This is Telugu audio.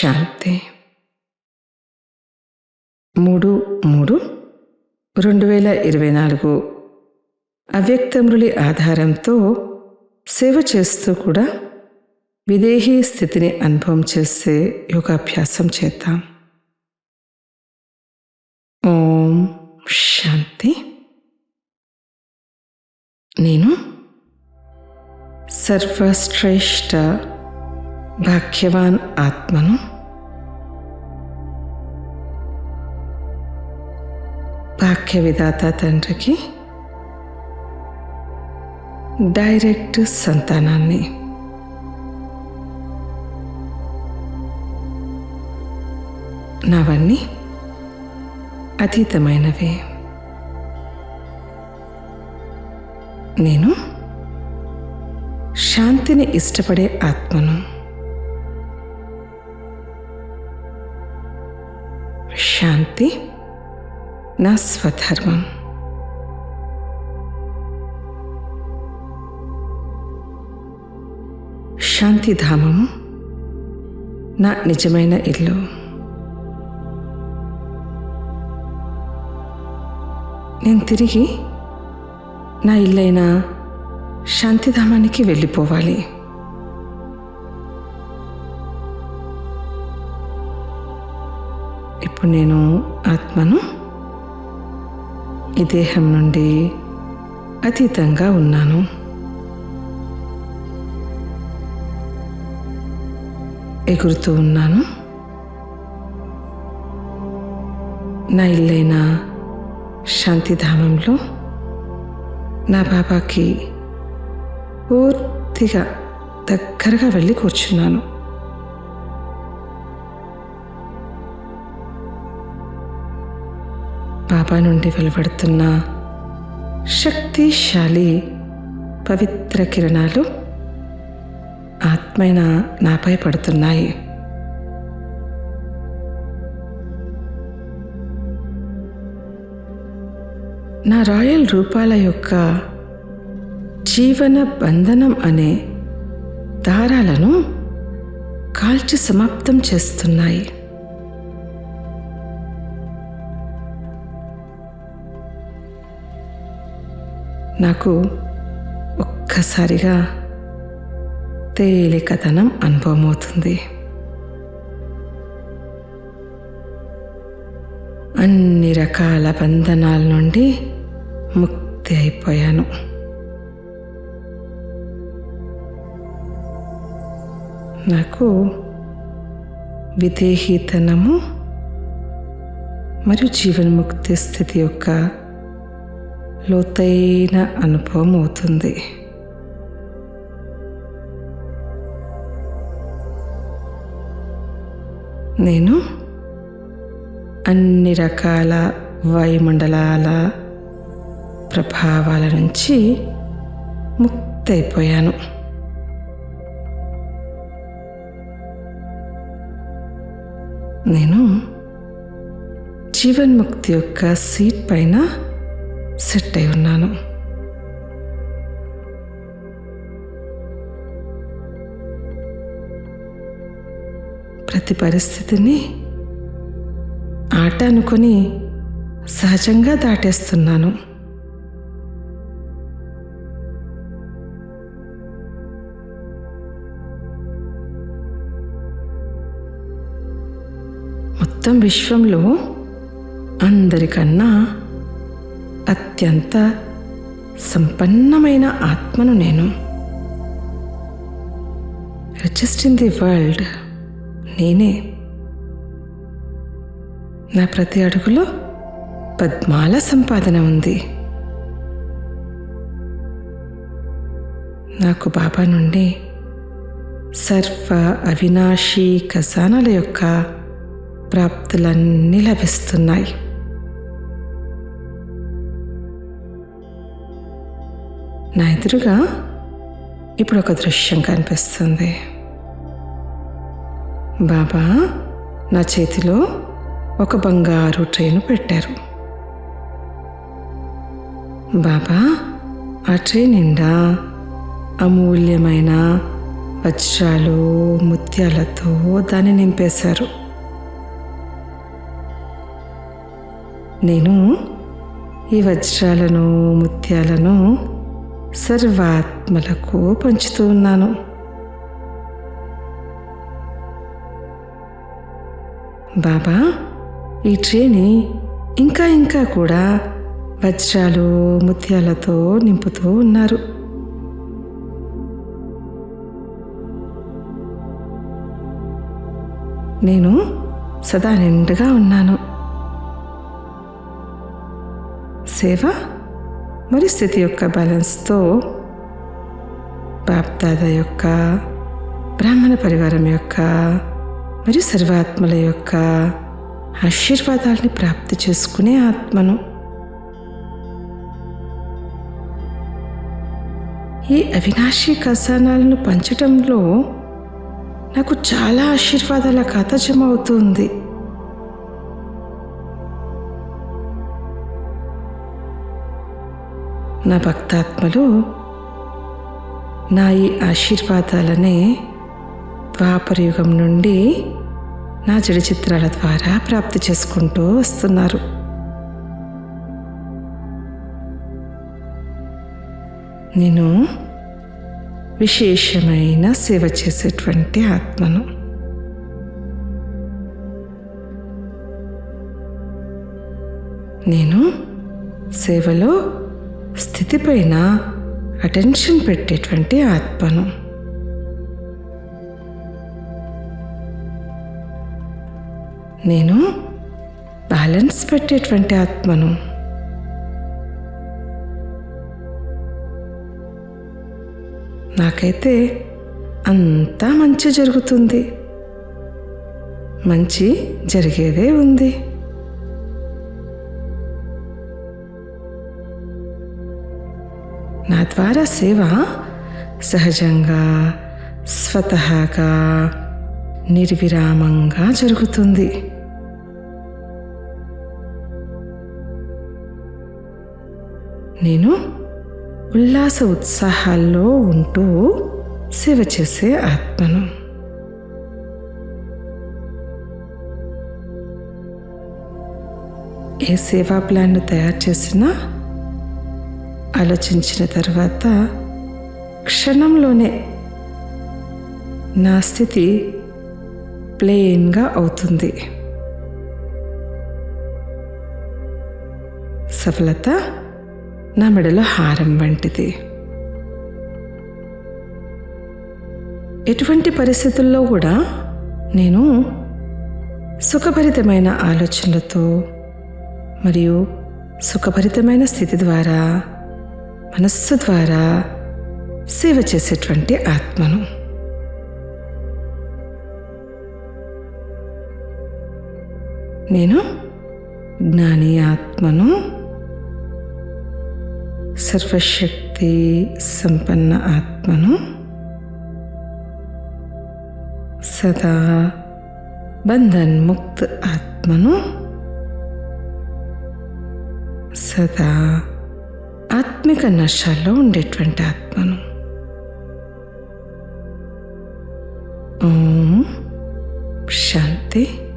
శాంతి మూడు మూడు. రెండు వేల ఇరవై నాలుగు. అవ్యక్తమృళి ఆధారంతో సేవ చేస్తూ కూడా విదేహీ స్థితిని అనుభవం చేసే యోగాభ్యాసం చేద్దాం. ఓం శాంతి. నేను సర్వశ్రేష్ఠ భాగ్యవాన్ ఆత్మను భాగ్య విధాత తండ్రికి డైరెక్ట్ సంతానాన్ని. నావన్నీ అతీతమైనవి. నేను శాంతిని ఇష్టపడే ఆత్మను శాంతి నా స్వధర్మం. శాంతిధామము నా నిజమైన ఇల్లు. నేను తిరిగి నా ఇల్లైన శాంతిధామానికి వెళ్ళిపోవాలి. ఇప్పుడు నేను ఆత్మను ఈ దేహం నుండి అతీతంగా ఉన్నాను. ఎగురుతూ ఉన్నాను. నా ఇల్లైన శాంతిధామంలో నా బాబాకి పూర్తిగా దగ్గరగా వెళ్ళి కూర్చున్నాను. పాప నుండి వెలువడుతున్న శక్తిశాలి పవిత్ర కిరణాలు ఆత్మైన నాపై పడుతున్నాయి. నా రాయల్ రూపాల యొక్క జీవన బంధనం అనే దారాలను కాల్చి సమాప్తం చేస్తున్నాయి. నాకు ఒక్కసారిగా తేలికతనం అనుభవం అవుతుంది అన్ని రకాల బంధనాల నుండి ముక్తి అయిపోయాను. నాకు విదేహీతనము మరియు జీవన్ముక్తి స్థితి యొక్క లోతైన అనుభవం అవుతుంది. నేను అన్ని రకాల వాయుమండలాల ప్రభావాల నుంచి ముక్తైపోయాను. నేను జీవన్ముక్తి యొక్క సీట్ పైన సెట్ అయి ఉన్నాను. ప్రతి పరిస్థితిని ఆట అనుకొని సహజంగా దాటేస్తున్నాను. మొత్తం విశ్వంలో అందరికన్నా అత్యంత సంపన్నమైన ఆత్మను నేను. రిచెస్ట్ ఇన్ ది వరల్డ్ నేనే. నా ప్రతి అడుగులో పద్మాల సంపాదన ఉంది. నాకు బాబా నుండి సర్వ అవినాశీ ఖజానాల యొక్క ప్రాప్తులన్నీ లభిస్తున్నాయి. నా ఎదురుగా ఇప్పుడు ఒక దృశ్యం కనిపిస్తుంది. బాబా నా చేతిలో ఒక బంగారు ట్రైను పెట్టారు. బాబా ఆ ట్రే నిండా అమూల్యమైన వజ్రాలు ముత్యాలతో దాన్ని నింపేశారు. నేను ఈ వజ్రాలను ముత్యాలను సర్వాత్మలకు పంచుతూ ఉన్నాను. బాబా ఈ ట్రేని ఇంకా ఇంకా కూడా వజ్రాలు ముత్యాలతో నింపుతూ ఉన్నారు. నేను సదా నిండుగా ఉన్నాను. సేవ మరియు స్థితి యొక్క బ్యాలెన్స్తో బాప్దాద యొక్క బ్రాహ్మణ పరివారం యొక్క మరియు సర్వాత్మల యొక్క ఆశీర్వాదాలని ప్రాప్తి చేసుకునే ఆత్మను ఈ అవినాశీ ఖజానాలను పంచటంలో నాకు చాలా ఆశీర్వాదాల ఖాతా జమ అవుతుంది నా భక్తాత్మలు నా ఈ ఆశీర్వాదాలనే ద్వాపరయుగం నుండి నా జడి చిత్రాల ద్వారా ప్రాప్తి చేసుకుంటూ వస్తున్నారు. నేను విశేషమైన సేవ చేసేటువంటి ఆత్మను. నేను సేవలో స్థితిపైన అటెన్షన్ పెట్టేటువంటి ఆత్మను. నేను బ్యాలెన్స్ పెట్టేటువంటి ఆత్మను. నాకైతే అంతా మంచి జరుగుతుంది. మంచి జరిగేదే ఉంది. నా ద్వారా సేవ? సహజంగా స్వతహాగా నిర్విరామంగా జరుగుతుంది. నేను ఉల్లాస ఉత్సాహాల్లో ఉంటూ సేవ చేసే ఆత్మను. ఏ సేవా ప్లాన్ను తయారు చేసినా ఆలోచించిన తర్వాత క్షణంలోనే నా స్థితి ప్లెయిన్గా అవుతుంది. సఫలత నా మెడలో హారం వంటిది. ఎటువంటి పరిస్థితుల్లో కూడా నేను సుఖభరితమైన ఆలోచనలతో మరియు సుఖభరితమైన స్థితి ద్వారా మనస్సు ద్వారా సేవ చేసేటువంటి ఆత్మను. నేను జ్ఞాని ఆత్మను సర్వశక్తి సంపన్న ఆత్మను సదా బంధన్ ముక్త ఆత్మను సదా ఆత్మిక నష్టాల్లో ఉండేటువంటి ఆత్మను. శాంతి.